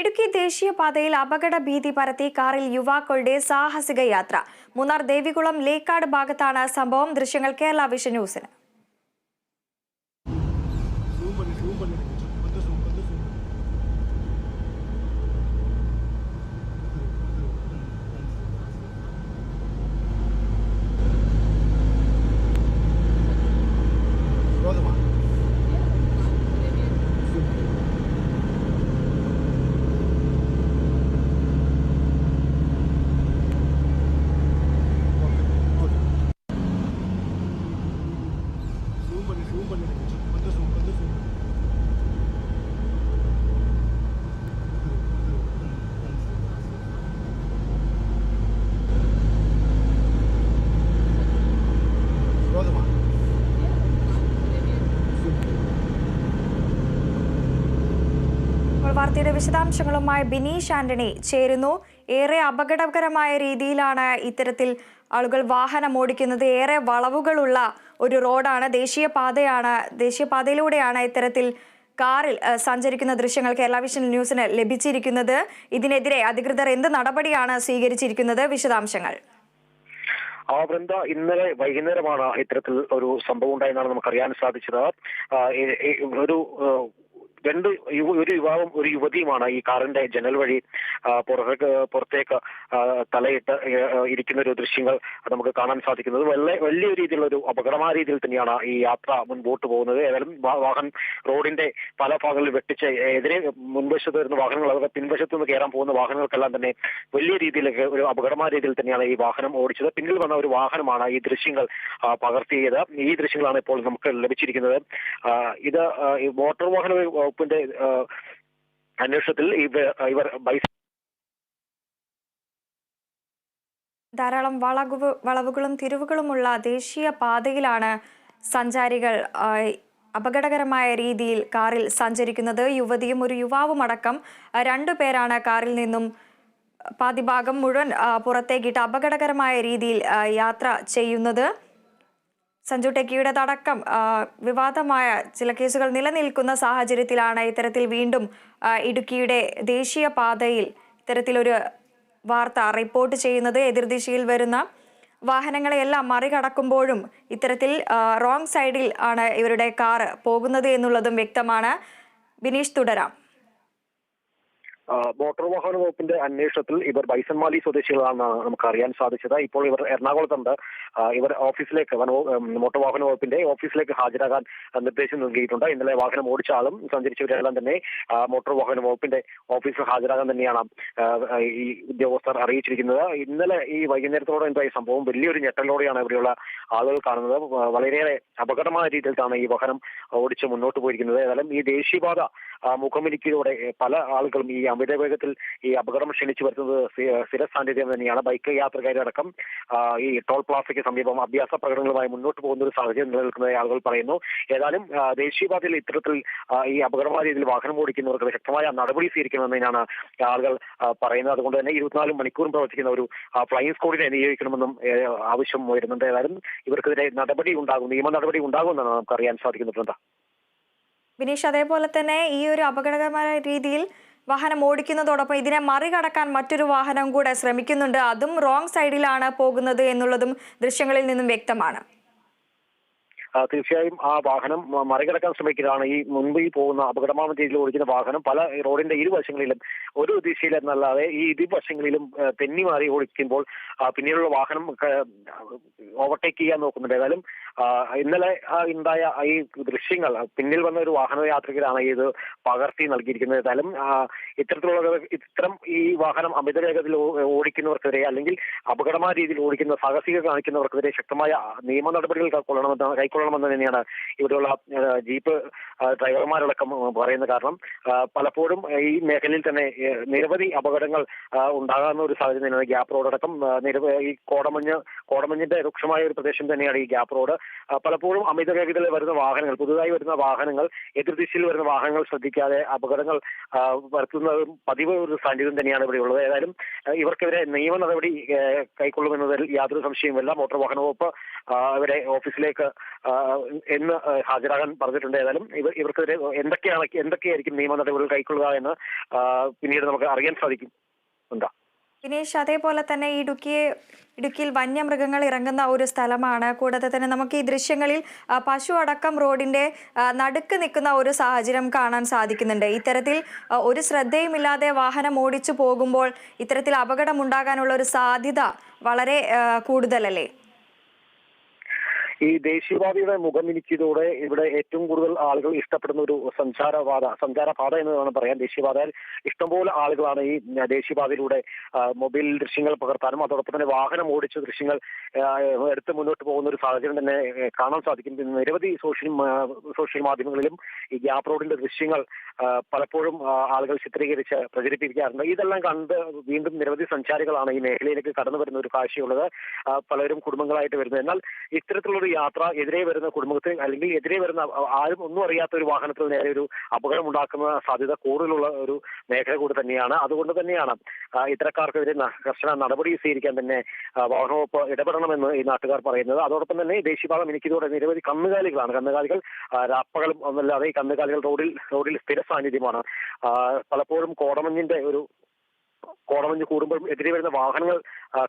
ഇടുക്കി ദേശീയപാതയിൽ അപകട ഭീതി പരത്തി കാറിൽ യുവാക്കളുടെ സാഹസിക യാത്ര. മൂന്നാർ ദേവികുളം ലേക്കാട് ഭാഗത്താണ് സംഭവം. ദൃശ്യങ്ങൾ കേരള വിഷൻ ന്യൂസിന്. വാർത്തയുടെ വിശദാംശങ്ങളുമായി ബിനീഷ് ആന്റണി ചേരുന്നു. ഏറെ അപകടകരമായ രീതിയിലാണ് ഇത്തരത്തിൽ ആളുകൾ വാഹനം ഓടിക്കുന്നത്. ഏറെ വളവുകളുള്ള ഒരു റോഡാണ് ദേശീയപാതയാണ് ദേശീയപാതയിലൂടെയാണ് ഇത്തരത്തിൽ കാറിൽ സഞ്ചരിക്കുന്ന ദൃശ്യങ്ങൾ കേരള വിഷൻ ന്യൂസിന് ലഭിച്ചിരിക്കുന്നത്. ഇതിനെതിരെ അധികൃതർ എന്ത് നടപടിയാണ് സ്വീകരിച്ചിരിക്കുന്നത്? വിശദാംശങ്ങൾ. ആ വൃന്ദ ഇന്നലെ വൈകുന്നേരമാണ് ഇത്തരത്തിൽ ഒരു സംഭവം ഉണ്ടായെന്നാണ് നമുക്ക് അറിയാൻ സാധിച്ചത് ഒരു രണ്ട് ഒരു യുവാവും ഒരു യുവതിയുമാണ് ഈ കാറിന്റെ ജനൽ വഴി പുറത്തേക്ക് പുറത്തേക്ക് തലയിട്ട് ഇരിക്കുന്ന ഒരു ദൃശ്യങ്ങൾ നമുക്ക് കാണാൻ സാധിക്കുന്നത്. വലിയ വലിയ രീതിയിലുള്ള ഒരു അപകടമായ രീതിയിൽ തന്നെയാണ് ഈ യാത്ര മുൻപോട്ട് പോകുന്നത്. ഏതായാലും വാഹനം റോഡിന്റെ പല ഭാഗങ്ങളിൽ വെട്ടിച്ച് എതിരെ മുൻവശത്ത് വരുന്ന വാഹനങ്ങൾ അതൊക്കെ പിൻവശത്ത് നിന്ന് കയറാൻ പോകുന്ന വാഹനങ്ങൾക്കെല്ലാം തന്നെ വലിയ രീതിയിലേക്ക് ഒരു അപകടമായ രീതിയിൽ തന്നെയാണ് ഈ വാഹനം ഓടിച്ചത്. പിന്നിൽ വന്ന ഒരു വാഹനമാണ് ഈ ദൃശ്യങ്ങൾ പകർത്തിയത്. ഈ ദൃശ്യങ്ങളാണ് ഇപ്പോൾ നമുക്ക് ലഭിച്ചിരിക്കുന്നത്. ഇത് മോട്ടോർ വാഹന വകുപ്പിന്റെ അന്വേഷണത്തിൽ ഇവർ ബൈസ് ധാരാളം വളവ് വളവുകളും തിരിവുകളുമുള്ള ദേശീയ പാതയിലാണ് സഞ്ചാരികൾ അപകടകരമായ രീതിയിൽ കാറിൽ സഞ്ചരിക്കുന്നത്. യുവതിയും ഒരു യുവാവും അടക്കം രണ്ടു പേരാണ് കാറിൽ നിന്നും പാതിഭാഗം മുഴുവൻ പുറത്തേക്കിട്ട് അപകടകരമായ രീതിയിൽ യാത്ര ചെയ്യുന്നത്. സഞ്ജു ടെക്കിയുടെ തടക്കം വിവാദമായ ചില കേസുകൾ നിലനിൽക്കുന്ന സാഹചര്യത്തിലാണ് ഇത്തരത്തിൽ വീണ്ടും ഇടുക്കിയുടെ ദേശീയ പാതയിൽ ഇത്തരത്തിലൊരു വാർത്ത റിപ്പോർട്ട് ചെയ്യുന്നത്. എതിർദിശയിൽ വരുന്ന വാഹനങ്ങളെയെല്ലാം മറികടക്കുമ്പോഴും ഇത്തരത്തിൽ റോങ് സൈഡിൽ ആണ് ഇവരുടെ കാർ പോകുന്നത് എന്നുള്ളതും വ്യക്തമാണ്. ബിനീഷ് തുടരാം. മോട്ടോർ വാഹന വകുപ്പിന്റെ അന്വേഷണത്തിൽ ഇവർ ബൈസൺമാലി സ്വദേശികളാണെന്നാണ് നമുക്ക് അറിയാൻ സാധിച്ചത്. ഇപ്പോൾ ഇവർ എറണാകുളത്തുണ്ട്. ഇവർ ഓഫീസിലേക്ക് മോട്ടോർ വാഹന വകുപ്പിന്റെ ഓഫീസിലേക്ക് ഹാജരാകാൻ നിർദ്ദേശം നൽകിയിട്ടുണ്ട്. ഇന്നലെ വാഹനം ഓടിച്ച ആളും സഞ്ചരിച്ചവരെല്ലാം തന്നെ മോട്ടോർ വാഹന വകുപ്പിന്റെ ഓഫീസിൽ ഹാജരാകാൻ തന്നെയാണ് ഈ ഉദ്യോഗസ്ഥർ അറിയിച്ചിരിക്കുന്നത്. ഇന്നലെ ഈ വൈകുന്നേരത്തോടെ ഉണ്ടായ സംഭവം? വലിയൊരു ഞെട്ടലോടെയാണ് ഇവിടെയുള്ള ആളുകൾ കാണുന്നത്. വളരെയേറെ അപകടമായ രീതിയിലാണ് ഈ വാഹനം ഓടിച്ച് മുന്നോട്ട് പോയിരിക്കുന്നത്. ഏതായാലും ഈ ദേശീയപാത ആ, മുഖമിരിക്കലോടെ പല ആളുകളും ഈ അമിത വേഗത്തിൽ ഈ അപകടം ക്ഷണിച്ചു വരുന്നത് സ്ഥി- സ്ഥിര സാന്നിധ്യം തന്നെയാണ്. ബൈക്ക് യാത്രക്കാരടക്കം ഈ ടോൾ പ്ലാസയ്ക്ക് സമീപം അഭ്യാസ പ്രകടനങ്ങളുമായി മുന്നോട്ട് പോകുന്ന ഒരു സാഹചര്യം നിലനിൽക്കുന്നതായി ആളുകൾ പറയുന്നു. ഏതായാലും ദേശീയപാതയിൽ ഇത്തരത്തിൽ ഈ അപകടമായ രീതിയിൽ വാഹനം ഓടിക്കുന്നവർക്ക് ശക്തമായ നടപടി സ്വീകരിക്കണമെന്നതിനാണ് ആളുകൾ പറയുന്നത്. അതുകൊണ്ട് തന്നെ ഇരുപത്തിനാല് മണിക്കൂറും പ്രവർത്തിക്കുന്ന ഒരു ഫ്ലൈയിങ് സ്ക്വാഡിനെ നിയോഗിക്കണമെന്നും ആവശ്യം വരുന്നുണ്ട് ഏതായാലും ഇവർക്കെതിരെ നടപടി ഉണ്ടാകും നിയമ നടപടി ഉണ്ടാകുമെന്നാണ് നമുക്ക് അറിയാൻ സാധിക്കുന്നത് ബിനീഷ് അതേപോലെ തന്നെ ഈ ഒരു അപകടകരമായ രീതിയിൽ വാഹനം ഓടിക്കുന്നതോടൊപ്പം ഇതിനെ മറികടക്കാൻ മറ്റൊരു വാഹനം കൂടെ ശ്രമിക്കുന്നുണ്ട്. അതും റോങ് സൈഡിലാണ് പോകുന്നത് എന്നുള്ളതും ദൃശ്യങ്ങളിൽ നിന്നും വ്യക്തമാണ്. തീർച്ചയായും ആ വാഹനം മറികടക്കാൻ ശ്രമിക്കുന്നതാണ് ഈ മുൻപ് ഈ പോകുന്ന അപകടമാണ് രീതിയിൽ ഓടിക്കുന്ന വാഹനം പല റോഡിന്റെ ഇരുവശങ്ങളിലും ഒരു ദിശയിൽ എന്നല്ലാതെ ഈ ഇരുവശങ്ങളിലും തെന്നി മാറി ഓടിക്കുമ്പോൾ പിന്നീടുള്ള വാഹനം ഓവർടേക്ക് ചെയ്യാൻ നോക്കുന്നുണ്ട്. ഏതായാലും ഇന്നലെ ഉണ്ടായ ഈ ദൃശ്യങ്ങൾ പിന്നിൽ വന്ന ഒരു വാഹന യാത്രികരാണ് ഇത് പകർത്തി നൽകിയിരിക്കുന്നത്. ഏതായാലും ഇത്തരത്തിലുള്ള ഇത്തരം ഈ വാഹനം അമിത വേഗത്തിൽ ഓടിക്കുന്നവർക്കെതിരെ അല്ലെങ്കിൽ അപകടമായ രീതിയിൽ ഓടിക്കുന്ന സാഹസിക കാണിക്കുന്നവർക്കെതിരെ ശക്തമായ നിയമ നടപടികൾ കൈക്കൊള്ളണമെന്ന് കൈക്കൊള്ളണമെന്ന് തന്നെയാണ് ഇവിടെയുള്ള ജീപ്പ് ഡ്രൈവർമാരടക്കം പറയുന്ന പറയുന്നത്. കാരണം പലപ്പോഴും ഈ മേഖലയിൽ തന്നെ നിരവധി അപകടങ്ങൾ ഉണ്ടാകാവുന്ന ഒരു സാഹചര്യം തന്നെയാണ് ഗ്യാപ്പ് ആ, ഈ കോടമഞ്ഞ് കോടമഞ്ഞിന്റെ രൂക്ഷമായ ഒരു പ്രദേശം തന്നെയാണ് ഈ ഗ്യാപ്പ് റോഡ്. പലപ്പോഴും അമിത വേഗതയിൽ വരുന്ന വാഹനങ്ങൾ പുതുതായി വരുന്ന വാഹനങ്ങൾ എതിർദിശയിൽ വരുന്ന വാഹനങ്ങൾ ശ്രദ്ധിക്കാതെ അപകടങ്ങൾ വരുത്തുന്ന പതിവ് ഒരു സാന്നിധ്യം തന്നെയാണ് ഇവിടെ ഉള്ളത്. ഏതായാലും ഇവർക്കെതിരെ നിയമ നടപടി കൈക്കൊള്ളുമെന്നതിൽ യാതൊരു സംശയവുമില്ല. മോട്ടോർ വാഹന വകുപ്പ് അവരെ ഓഫീസിലേക്ക് എന്ന് ഹാജരാകാൻ പറഞ്ഞിട്ടുണ്ട്. ഏതായാലും ഇവർ ഇവർക്കെതിരെ എന്തൊക്കെയാണ് എന്തൊക്കെയായിരിക്കും നിയമ നടപടികൾ കൈക്കൊള്ളുക എന്ന് പിന്നീട് നമുക്ക് അറിയാൻ സാധിക്കും. എന്താ വിനേഷ് അതേപോലെ തന്നെ ഇടുക്കിയെ ഇടുക്കിയിൽ വന്യമൃഗങ്ങൾ ഇറങ്ങുന്ന ഒരു സ്ഥലമാണ്. കൂടാതെ തന്നെ നമുക്ക് ഈ ദൃശ്യങ്ങളിൽ പശു അടക്കം റോഡിന്റെ നടുക്ക് നിൽക്കുന്ന ഒരു സാഹചര്യം കാണാൻ സാധിക്കുന്നുണ്ട്. ഇത്തരത്തിൽ ഒരു ശ്രദ്ധയുമില്ലാതെ വാഹനം ഓടിച്ചു പോകുമ്പോൾ ഇത്തരത്തിൽ അപകടം ഉണ്ടാകാനുള്ള ഒരു സാധ്യത വളരെ കൂടുതലല്ലേ? ഈ ദേശീയപാതയുടെ മുഖമിനിച്ചതോടെ ഇവിടെ ഏറ്റവും കൂടുതൽ ആളുകൾ ഇഷ്ടപ്പെടുന്ന ഒരു സഞ്ചാരപാത സഞ്ചാരപാത എന്ന് വേണം പറയാൻ. ദേശീയപാതയിൽ ഇഷ്ടംപോലെ ആളുകളാണ് ഈ ദേശീയപാതയിലൂടെ മൊബൈൽ ദൃശ്യങ്ങൾ പകർത്താനും അതോടൊപ്പം തന്നെ വാഹനം ഓടിച്ച ദൃശ്യങ്ങൾ എടുത്ത് മുന്നോട്ട് പോകുന്ന ഒരു സാഹചര്യം തന്നെ കാണാൻ സാധിക്കും. നിരവധി സോഷ്യൽ സോഷ്യൽ മാധ്യമങ്ങളിലും ഈ ഗ്യാപ് റോഡിന്റെ ദൃശ്യങ്ങൾ പലപ്പോഴും ആളുകൾ ചിത്രീകരിച്ച് പ്രചരിപ്പിക്കാറുണ്ട്. ഇതെല്ലാം കണ്ട് വീണ്ടും നിരവധി സഞ്ചാരികളാണ് ഈ മേഖലയിലേക്ക് കടന്നു വരുന്ന ഒരു കാഴ്ചയുള്ളത് പലരും കുടുംബങ്ങളായിട്ട് വരുന്നത്. എന്നാൽ ഇത്തരത്തിലുള്ള യാത്ര എതിരെ വരുന്ന കുടുംബത്തിന് അല്ലെങ്കിൽ എതിരെ വരുന്ന ആരും ഒന്നും അറിയാത്ത ഒരു വാഹനത്തിൽ നേരെ ഒരു അപകടം ഉണ്ടാക്കുന്ന സാധ്യത കൂടുതലുള്ള ഒരു മേഖല കൂടി തന്നെയാണ്. അതുകൊണ്ട് തന്നെയാണ് ഇത്തരക്കാർക്കെതിരെ കർശന നടപടി സ്വീകരിക്കാൻ തന്നെ വാഹനവകുപ്പ് ഇടപെടണമെന്ന് ഈ നാട്ടുകാർ പറയുന്നത്. അതോടൊപ്പം തന്നെ ദേശീയപാതം എനിക്കിതോടെ നിരവധി കന്നുകാലികളാണ്. കന്നുകാലികൾ രാപ്പകളും ഒന്നല്ലാതെ ഈ കന്നുകാലികൾ റോഡിൽ റോഡിൽ സ്ഥിര സാന്നിധ്യമാണ്. പലപ്പോഴും കോടമഞ്ഞിന്റെ ഒരു കോടമഞ്ഞ് കൂടുമ്പോൾ എതിരെ വരുന്ന വാഹനങ്ങൾ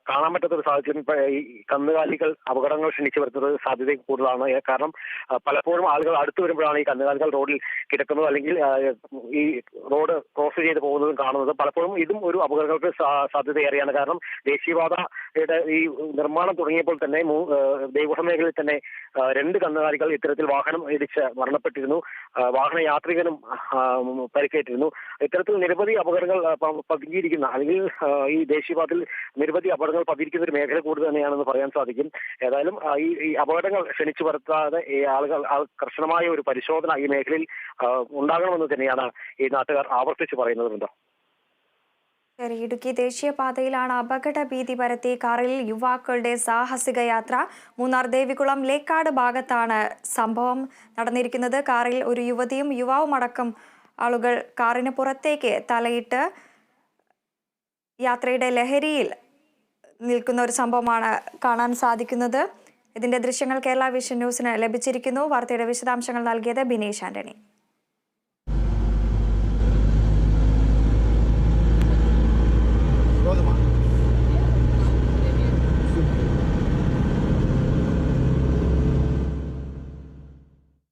കാണാൻ പറ്റാത്ത ഒരു സാഹചര്യം ഈ കന്നുകാലികൾ അപകടങ്ങൾ ക്ഷണിച്ചു വരുന്നത് സാധ്യത കൂടുതലാണ്. കാരണം പലപ്പോഴും ആളുകൾ അടുത്ത് വരുമ്പോഴാണ് ഈ കന്നുകാലികൾ റോഡിൽ കിടക്കുന്നത് അല്ലെങ്കിൽ ഈ റോഡ് ക്രോസ് ചെയ്ത് പോകുന്നതും കാണുന്നത്. പലപ്പോഴും ഇതും ഒരു അപകടങ്ങൾക്ക് സാധ്യതയേറെയാണ്. കാരണം ദേശീയപാതയുടെ ഈ നിർമ്മാണം തുടങ്ങിയപ്പോൾ തന്നെ ദേവസ്വം മേഖലയിൽ തന്നെ രണ്ട് കന്നുകാലികൾ ഇത്തരത്തിൽ വാഹനം ഇടിച്ച് മരണപ്പെട്ടിരുന്നു. വാഹന യാത്രികനും പരിക്കേറ്റിരുന്നു. ഇത്തരത്തിൽ നിരവധി അപകടങ്ങൾ പതുങ്ങിയിരിക്കുന്ന അല്ലെങ്കിൽ ഈ ദേശീയപാതയിൽ നിരവധി അപകടങ്ങൾ പതിയിരിക്കുന്ന ഒരു മേഖല കൂടുതൽ തന്നെയാണെന്ന് പറയാൻ സാധിക്കും. ഏതായാലും ഈ ഈ അപകടങ്ങൾ ക്ഷണിച്ചു വരുത്താതെ ഈ ആളുകൾ കർശനമായ ഒരു പരിശോധന ഈ മേഖലയിൽ ഉണ്ടാകണമെന്ന് തന്നെയാണ് ഈ നാട്ടുകാർ ആവർത്തിച്ച് പറയുന്നത് ശരി ഇടുക്കി ദേശീയപാതയിലാണ് അപകട ഭീതി പരത്തി കാറിൽ യുവാക്കളുടെ സാഹസിക യാത്ര. മൂന്നാർ ദേവികുളം ലേക്കാട് ഭാഗത്താണ് സംഭവം നടന്നിരിക്കുന്നത്. കാറിൽ ഒരു യുവതിയും യുവാവും അടക്കം ആളുകൾ കാറിന് പുറത്തേക്ക് തലയിട്ട് യാത്രയുടെ ലഹരിയിൽ നിൽക്കുന്ന ഒരു സംഭവമാണ് കാണാൻ സാധിക്കുന്നത്. ഇതിന്റെ ദൃശ്യങ്ങൾ കേരള വിഷൻ ന്യൂസിന് ലഭിച്ചിരിക്കുന്നു. വാർത്തയുടെ വിശദാംശങ്ങൾ നൽകിയത് ബിനീഷ് ആന്റണി.